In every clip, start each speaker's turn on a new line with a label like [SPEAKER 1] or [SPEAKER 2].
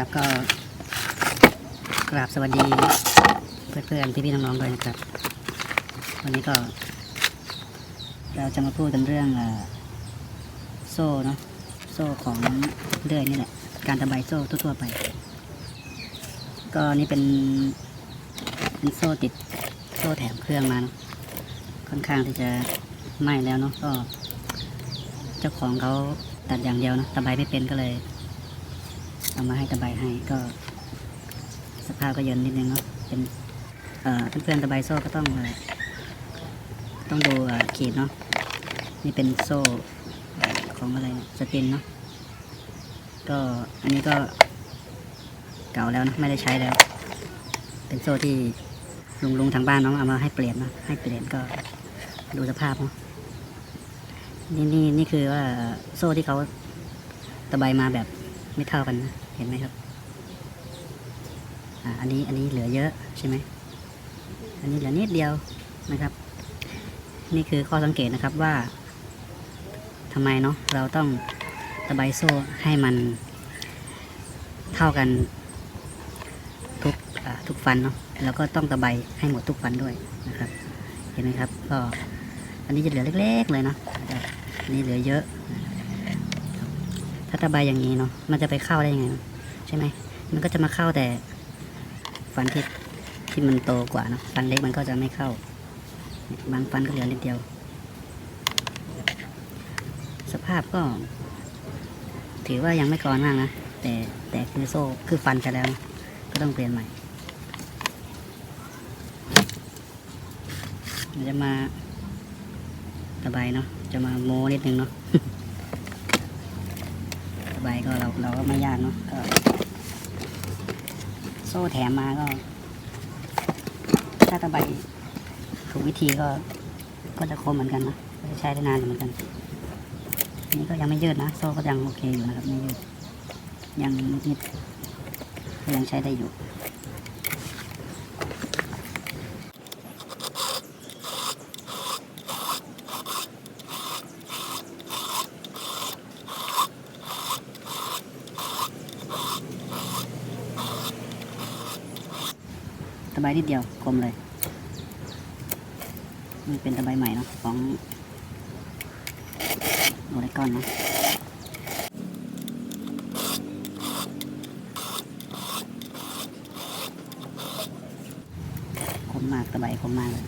[SPEAKER 1] ครับก็กราบสวัสดีเพื่อนๆพี่ๆน้องๆด้วยนะครับ วันนี้ก็ เราจะมาพูดกันเรื่องอโซ่เนาะโซ่ของเลื่อยนี่แหละการตะไบโซ่ทั่วๆไป ก็นี่เป็นเป็นโซ่ติดโซ่แถมเครื่องมานะค่อนข้างที่จะไหม้แล้วเนาะก็ เจ้าของเขาตัดอย่างเดียวนะตะไบไม่เป็นก็เลย เอามาให้ตะไบให้ก็สภาพก็เยินนิดนึงเนาะเป็นเอ่อเพื่อนๆตะไบโซ่ก็ต้องต้องดูขีดเนาะนี่เป็นโซ่ของอะไรสตินเนาะก็อันนี้ก็เก่าแล้วนะไม่ได้ใช้แล้ว เป็นโซ่ที่ลุงลุงทางบ้านน้องเอามาให้เปลี่ยนเนาะให้เปลี่ยนก็ดูสภาพเนาะนี่นี่นี่คือว่าโซ่ที่เขาตะไบมาแบบไม่เท่ากันนะ เห็นไหมครับอันนี้อันนี้เหลือเยอะใช่ไหมอันนี้เหลือนิดเดียวนะครับ นี่คือข้อสังเกตนะครับว่าทำไมเนาะเราต้องตะไบโซ่ให้มันเท่ากันทุกทุกฟันเนาะแล้วก็ต้องตะไบให้หมดทุกฟันด้วยนะครับ เห็นไหมครับ ก็อันนี้จะเหลือเล็ก ๆ เลยเนาะอันนี้เหลือเยอะ ถ้าตะไบอย่างนี้เนาะมันจะไปเข้าได้ยังไงใช่ไหมมันก็จะมาเข้าแต่ฟันที่ที่มันโตกว่าเนอะฟันเล็กมันก็จะไม่เข้า บางฟันก็เหลือนิดเดียว สภาพก็ ถือว่ายังไม่กรอนมากนะแต่แต่คือโซ่คือฟันไปแล้ว ก็ต้องเปลี่ยนใหม่เดี๋ยวจะมาตะไบเนาะจะมาโมนิดนึงเนาะ ใบก็เราเราก็ไม่ยากเนาะก็โซ่แถมมาก็ ถ้าตะไบถูกวิธีก็ก็จะคมเหมือนกันนะก็จะใช้ได้นานเหมือนกันอันนี้ก็ยังไม่ยืดนะ โซ่ก็ยังโอเคอยู่นะครับไม่ยืดยังนิดๆยังใช้ได้อยู่ นิดเดียวคมเลยนี่เป็นตะไบใหม่เนาะของโอเลกอนนะคมมากตะไบคมมากเลย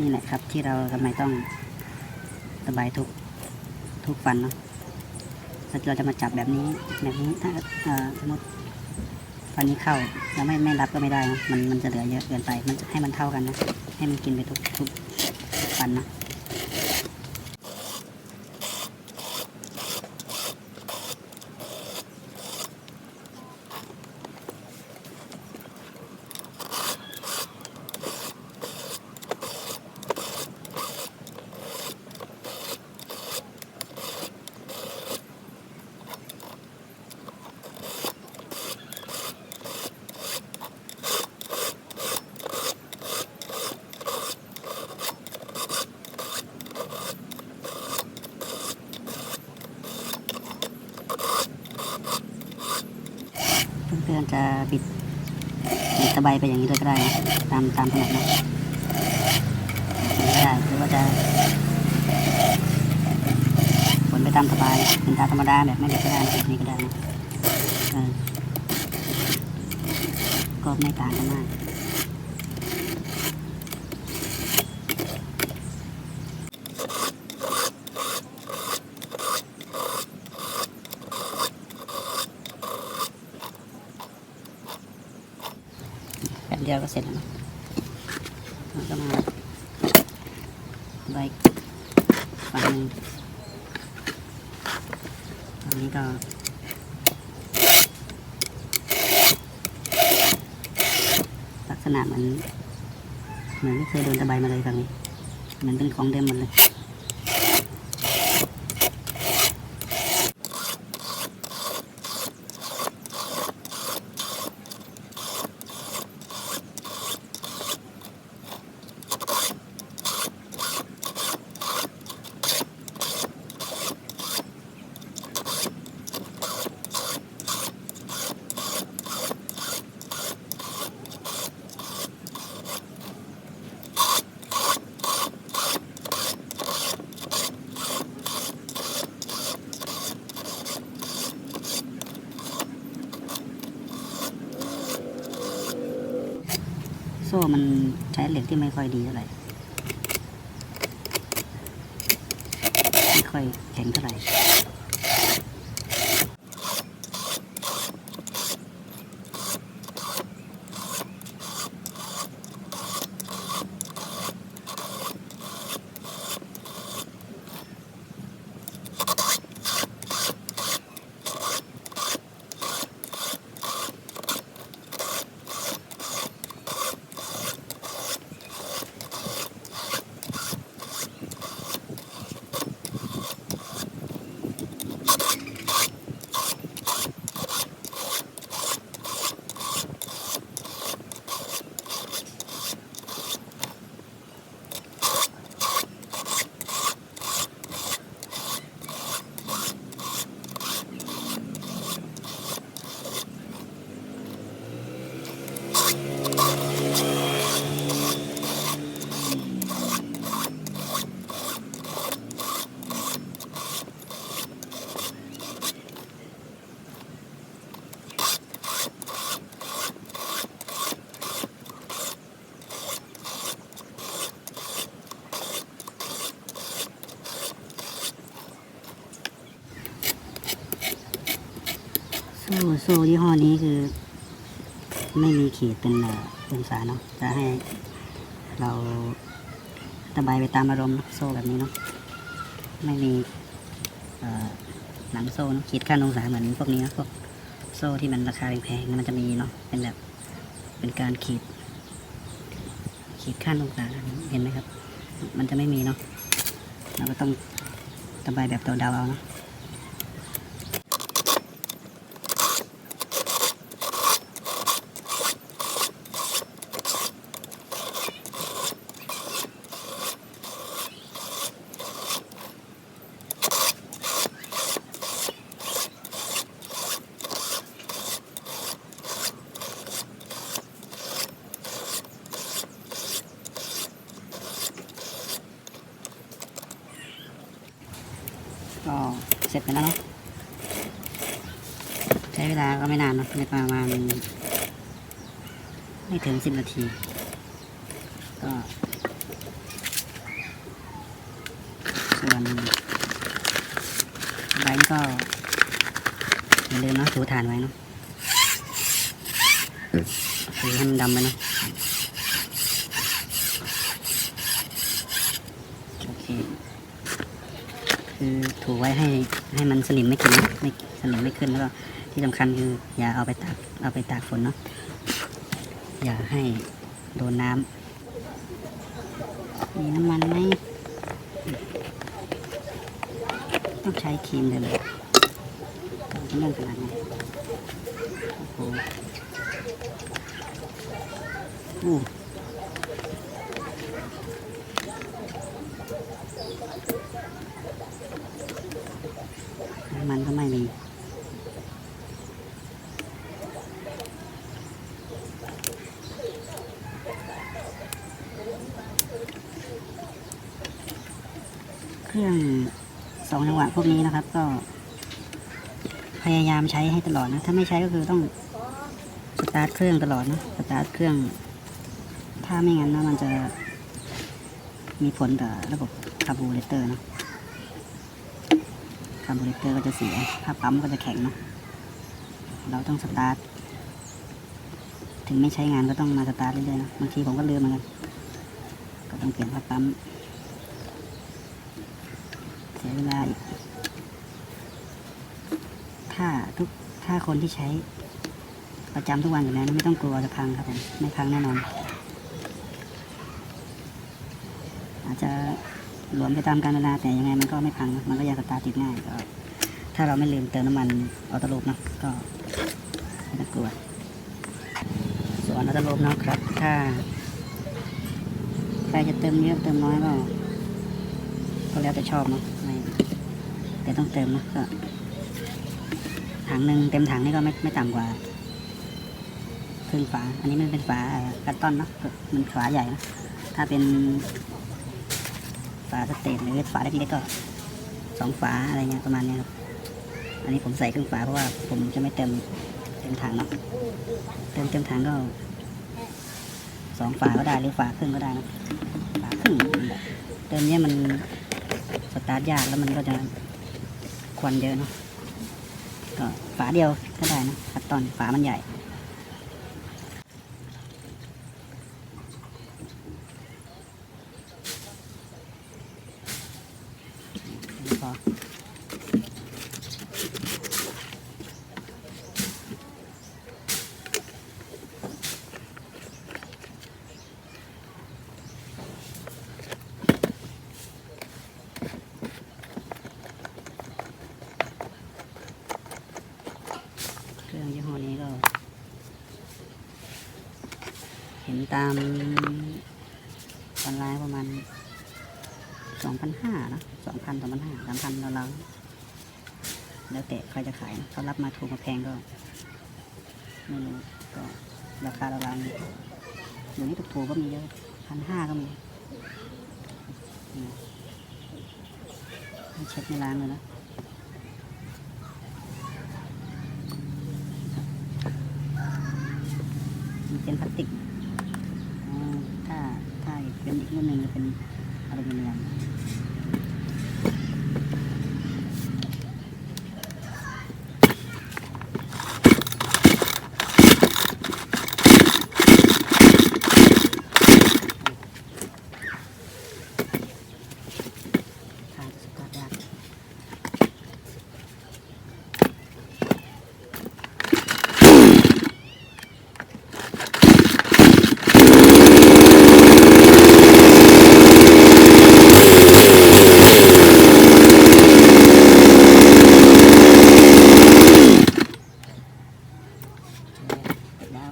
[SPEAKER 1] นี่แหละครับที่เราทำไมต้องตะไบทุกทุกฟันเนาะ เราจะมาจับแบบนี้แบบนี้ถ้าสมมติฟันนี้เข้าเราไม่ไม่รับก็ไม่ได้นะมันมันจะเหลือเยอะเกินไป มันจะให้มันเท่ากันนะ ให้มันกินไปทุกทุกฟันนะ เพื่อนจะบิดบิดตะไบไปอย่างนี้เลยก็ได้นะตามตามถนัดนะอย่ได้หรือว่าจะฝนไปตามสบายเป็นตาธรรมดาแบบไม่เด็ดก็ได้แบบนี้ก็ได้นะก็ไม่ต่างกันมาก เดียวก็เสร็จแล้วเนะก็มาใบฝั่งนึงฝั่งนี้ก็ลักษณะเหมือนเหมือนไม่เคยโดนตะไบมาเลยฝั่งนี้เหมือนเป็นของเดิมหมดเลย มันใช้เหล็กที่ไม่ค่อยดีเท่าไหร่ ไม่ค่อยแข็งเท่าไหร่ โซ่ยี่ห้อนี้คือ ไม่มีขีดเป็นเอ่อองศาเนาะจะให้เราตะบายไปตามอารมณ์โซ่แบบนี้เนาะไม่มีหนังโซ่เนอะขีดขั้นองศาเหมือนพวกนี้นะพวกโซ่ที่มันราคาแพงๆมันจะมีเนาะเป็นแบบเป็นการขีด ขีดขั้นองศาเห็นไหมครับ มันจะไม่มีเนาะเราก็ต้องตะบายแบบตัวเดาเอาเนาะ ก็เสร็จไปแล้วเนาะใช้เวลาก็ไม่นานเนอะในประมาณไม่ถึงสิบนาที ก็ส่วน ใบนี่ก็อย่าลืมเนาะถูฐานไว้เนาะถูให้มันดำไปเนาะโอเคคือถูไว้ให้ให้มันสนิมไม่ขึ้นไม่สนิมไม่ขึ้นแล้วก็ที่สำคัญคืออย่าเอาไปตากเอาไปตากฝนเนาะอย่าให้โดนน้ำมีน้ำมันไหม ต้องใช้ครีมเลยเลยเป็นเรื่องขนาดนี้โอ้โหอู้มันก็ไม่มี เครื่องส องจังหวะพวกนี้นะครับ ก็ พยายามใช้ให้ตลอดนะ ถ้าไม่ใช้ก็คือต้องสตาร์ทเครื่องตลอดนะสตาร์ทเครื่อง ถ้าไม่งั้นนะมันจะ มีผลต่อระบบคาร์บูเรเตอร์นะคาร์บูเรเตอร์ก็จะเสียถ้าปั๊มก็จะแข็งเนาะเราต้องสตาร์ทถึงไม่ใช้งานก็ต้องมาสตาร์ทเรื่อยๆนะบางทีผมก็ลืมเหมือนกันก็ต้องเปลี่ยนผ้าปั๊ม เสียเวลาอีกถ้าทุกถ้าคนที่ใช้ประจำทุกวันอยู่แล้วไม่ต้องกลัวจะพังครับผมไม่พังแน่นอน อาจจะหลวมไปตามกาลเวลาแต่ยังไงมันก็ไม่พังมันก็ยังสตาร์ติดง่ายก็ถ้าเราไม่ลืมเติมน้ำมันออโต้ลูปเนาะก็ไม่ต้องกลัวส่วนออโต้ลูปเนาะครับ ถ้าใครจะเติมเยอะเติมน้อยก็ก็แล้วแต่ชอบเนาะ ไม่แต่ต้องเติมนะก็ถังหนึ่งเต็มถังนี่ก็ไม่ไม่ต่ำกว่าครึ่งฝา อันนี้มันเป็นฝาคัตตอนเนาะมันฝาใหญ่นะถ้าเป็นฝาสเตนหรือฝาเล็กๆก็สองฝาอะไรเงี้ยประมาณเนี้ยครับอันนี้ผมใส่ครึ่งฝาเพราะว่าผมจะไม่เติมเต็มถังเนาะเติมเต็มถังก็สองฝาก็ได้หรือฝาครึ่งก็ได้นะฝาครึ่งเดิมเนี้ยมัน ตาร์ทยากแล้วมันก็จะควันเยอะเนาะก็ฝาเดียวก็ได้นะคัดตอนฝามันใหญ่ พอเครื่องยี่ห้อนี้ก็ เห็น ตามออนไลน์ประมาณสองพันห้านะสองพันสองพันห้าสามพันเราเราแล้วแต่ใครจะขายเขารับมาถูกมาแพงก็ไม่รู้ก็ราคาเราเราๆนี่เดี๋ยวนี้ถูกๆก็มีเยอะพันห้าก็มีนี่ให้เช็ดในร้านเลยนะมันเป็นพลาสติกอ๋อถ้าถ้า เป็นอีกรุ่นหนึ่งจะเป็นอลูมิเนียม ทางจะสตาร์ทยากแล้ว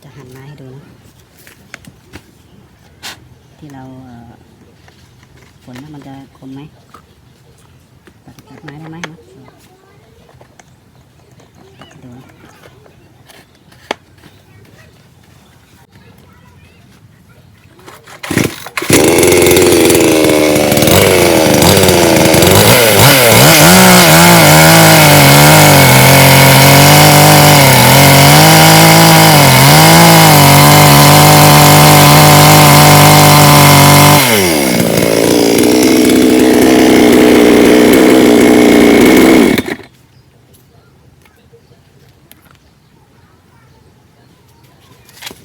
[SPEAKER 1] จะ หันมาให้ดูนะ ที่เราเอ่อฝนว่ามันจะคมไหมตัดตัดไม้ได้ไหมนะ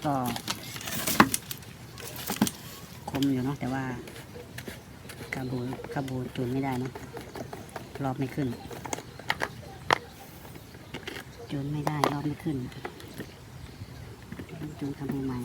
[SPEAKER 1] ก็คมอยู่เนาะแต่ว่าคาบูคาบูจูนไม่ได้เนาะรอบไม่ขึ้นจูนไม่ได้รอบไม่ขึ้นจูนคาบูใหม่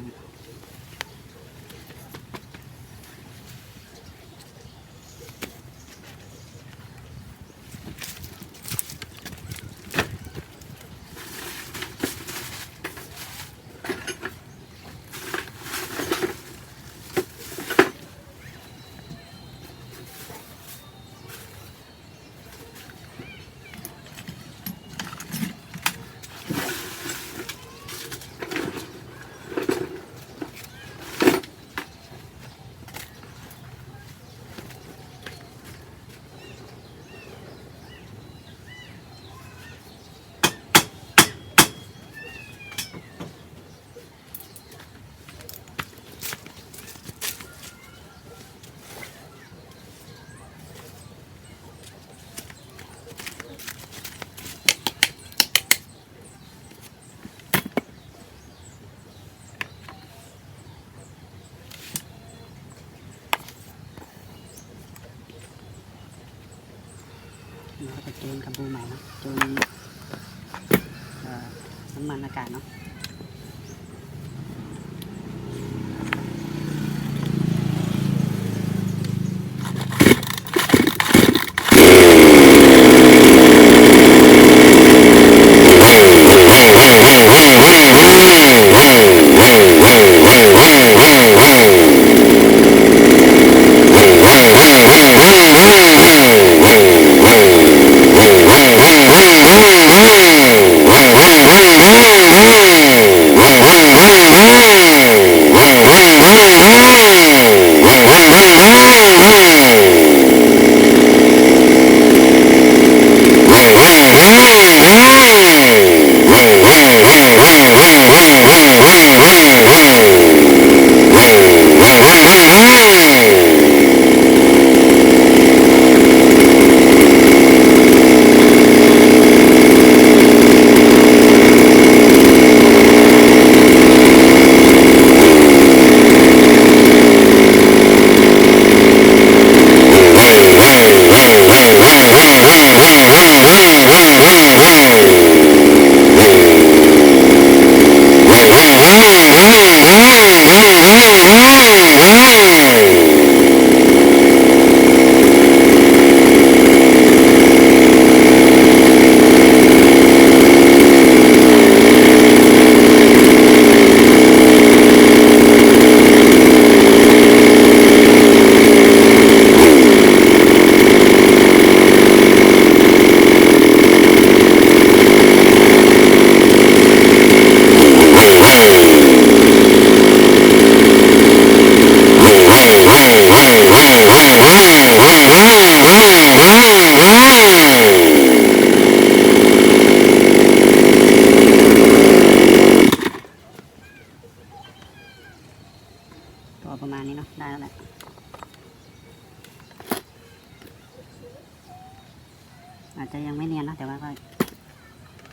[SPEAKER 1] เรา ปูใหม่เนาะจนน้ำมันอากาศเนาะ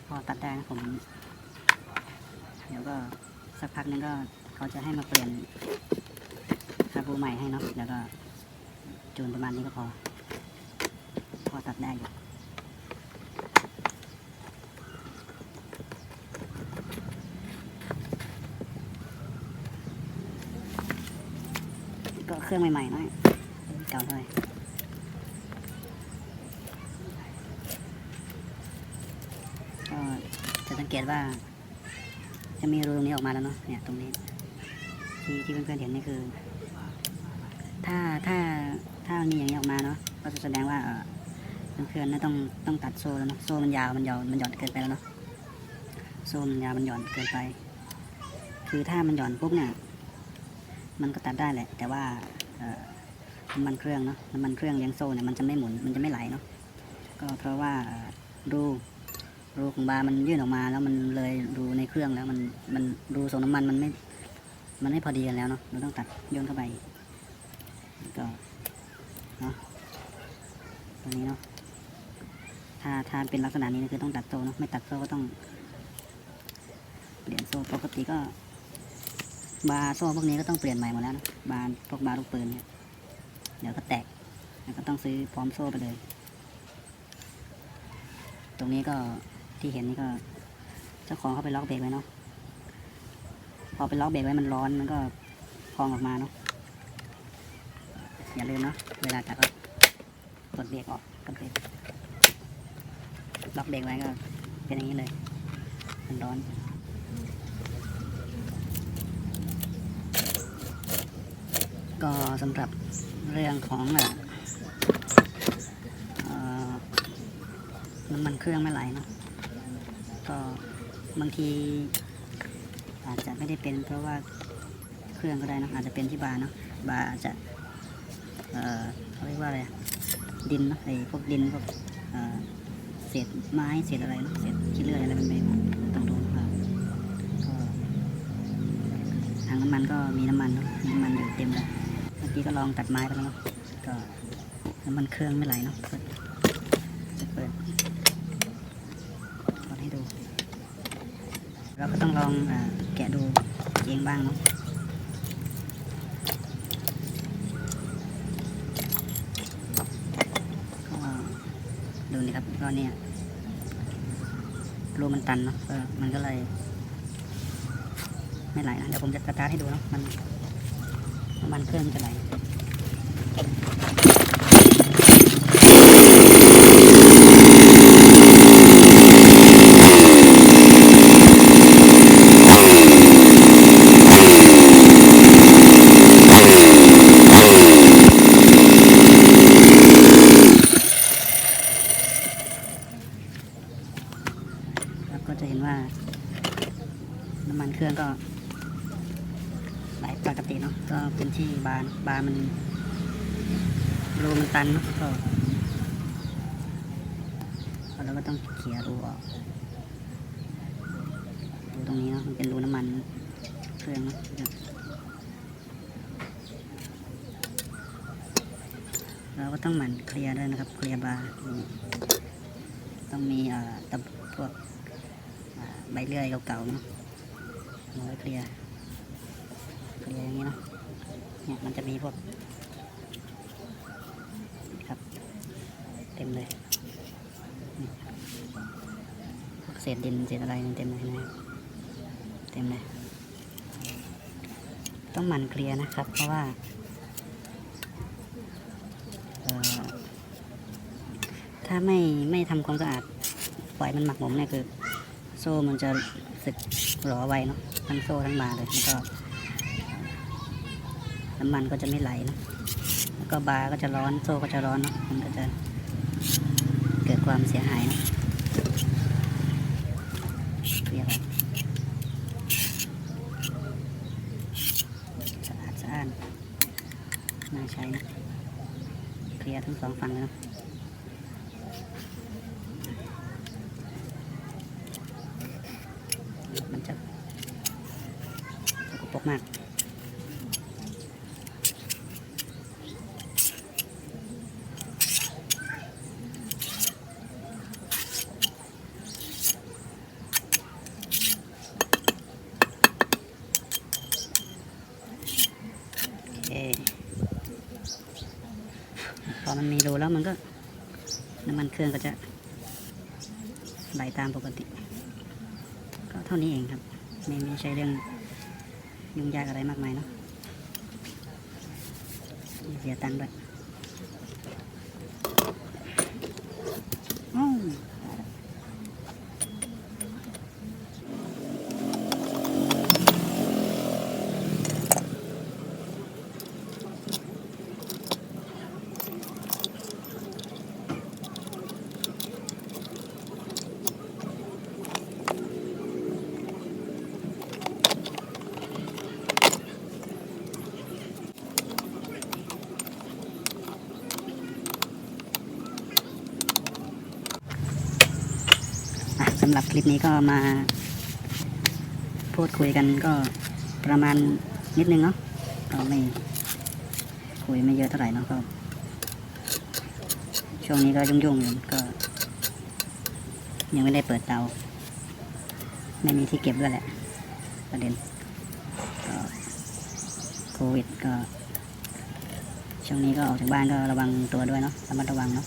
[SPEAKER 1] พอตัดได้นะผม เดี๋ยวก็สักพักนึงก็เขาจะให้มาเปลี่ยนคาบูใหม่ให้เนาะแล้วก็จูนประมาณนี้ก็พอ พอตัดได้อยู่ก็เครื่องใหม่ๆหน่อยเก่าเท่าไหร่ก็จะสัง เกตว่า จะมีรูตรงนี้ออกมาแล้วเนาะเนี่ยตรงนี้ที่ที่เพื่อนๆเห็นนี่คือ ถ้าถ้าถ้ามีอย่างนี้ออกมาเนาะก็จะแสดงว่าเพื่อนๆน่าต้องต้องตัดโซ่แล้วเนาะโซ่มันยาวมันหย่อนมันหย่อนเกินไปแล้วเนาะโซ่มันยาวมันหย่อนเกินไป คือถ้ามันหย่อนปุ๊บเนี่ยมันก็ตัดได้แหละ แต่ว่าน้ำมันเครื่องเนาะน้ำมันเครื่องเลี้ยงโซ่เนี่ยมันจะไม่หมุนมันจะไม่ไหลเนาะก็เพราะว่ารู รูของบาร์มันยื่นออกมาแล้วมันเลยรูในเครื่องแล้วมันมันรูส่งน้ำมันมันไม่ มันไม่พอดีกันแล้วเนาะเราต้องตัดโยนเข้าไปก็เนาะตรงนี้เนาะถ้าถ้าเป็นลักษณะนี้คือต้องตัดโซ่เนาะไม่ตัดโซ่ก็ต้องเปลี่ยนโซ่ปกติก็ บาร์โซ่พวกนี้ก็ต้องเปลี่ยนใหม่หมดแล้วนะบาร์พวกบาร์ลูกปืนเนี่ยเดี๋ยวก็แตกแล้วก็ต้องซื้อพร้อมโซ่ไปเลย ตรงนี้ก็ ที่เห็นนี่ก็ เจ้าของเขาไปล็อกเบรกไว้เนาะพอไปล็อกเบรกไว้มันร้อนมันก็พองออกมาเนาะอย่าลืมเนาะเวลาตัดก็กดเบรกออกกดเบรกล็อกเบรกไว้ก็เป็นอย่างนี้เลย มันร้อนก็สำหรับเรื่องของอ่อเอ่อน้ำมันเครื่องไม่ไหลเนาะ บางทีอาจจะไม่ได้เป็นเพราะว่าเครื่องก็ได้นะอาจจะเป็นที่บาร์เนาะบาร์อาจจะเอ่อเขาเรียกว่าอะไรดินเนะไอ้พวกดินพวกเอ่อเศษไม้เศษอะไรเศษขี้เลื่อยอะไรมันไปต้องโดนครับก็ถังน้ำมันก็มีน้ำมันเนาะน้ำมันอยู่เต็มเลยเมื่อกี้ก็ลองตัดไม้ไปแล้วเนาะก็น้ำมันเครื่องไม่ไหลเนาะเปิดจะเปิดให้ดู เราก็ต้องลองอแกะดูเองบ้างเนาะก็ดูนี่ครับก็เนี่ยรูมันตันเนาะมันก็เลย ไม่ไหลนะเดี๋ยวผมจะสตาร์ทให้ดูเนาะมัน มันเครื่องมันจะไหล แล้วก็จะเห็นว่า น้ำมันเครื่องก็ไหลปกติเนาะก็เป็น ที่บานบานมันรูมันตันนะก็เราก็ต้องเขี่ยรูออกรูตรงนี้เนาะมันเป็นรูน้ำมันเครื่องเนาะเราก็ต้องหมั่นเคลียร์ด้วยนะครับเคลียร์บาร์นี่ต้องมีเอ่อตะพวกใบเลื่อยเก่าๆเนาะเอาไว้เคลียร์เคลียร์อย่างนี้เนาะ เนี่ยมันจะมีพวกครับเต็มเลยพวกเศษดินเศษอะไรเต็มเลยนะเต็มเลย ต้องหมั่นเคลียร์นะครับ เพราะว่าถ้าไม่ไม่ทำความสะอาดปล่อยมันหมักหมมเนี่ยคือ โซ่มันจะสึกหรอไวเนาะทั้งโซ่ทั้งบาเลยแล้วก็ น้ำมันก็จะไม่ไหลนะแล้วก็บาร์ก็จะร้อนโซ่ก็จะร้อนเนาะมันก็จะเกิดความเสียหายนะเคลียร์ครับสะอาดสะอาดน่าใช้นะเคลียร์ทั้งสองฝั่งเลยเนาะ มันจะสกปรกมาก น้ำมันเครื่องก็จะไหลตามปกติ ก็เท่านี้เองครับ ไม่ไม่ใช่เรื่องยุ่งยากอะไรมากมายเนาะเสียตังค์ด้วยำหรับคลิปนี้ก็มาพูดคุยกันก็ประมาณนิดนึงเนาะก็ไม่คุยไม่เยอะเท่าไหร่เนาะก็ ช่วงนี้ก็ยุ่งๆอยู่ก็ ยังไม่ได้เปิดเตา ไม่มีที่เก็บด้วยแหละ ประเด็นก็โควิดก็ ช่วงนี้ก็ออกจากบ้านก็ระวังตัวด้วยเนาะระมัดระวังเนาะ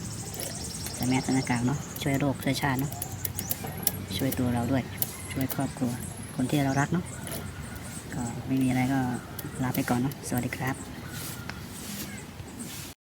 [SPEAKER 1] ใส่แมสใส่หน้ากากเนาะช่วยโรคช่วยชาติเนาะ ช่วยตัวเราด้วย ช่วยครอบครัว คนที่เรารักเนาะก็ไม่มีอะไรก็ลาไปก่อนเนาะสวัสดีครับ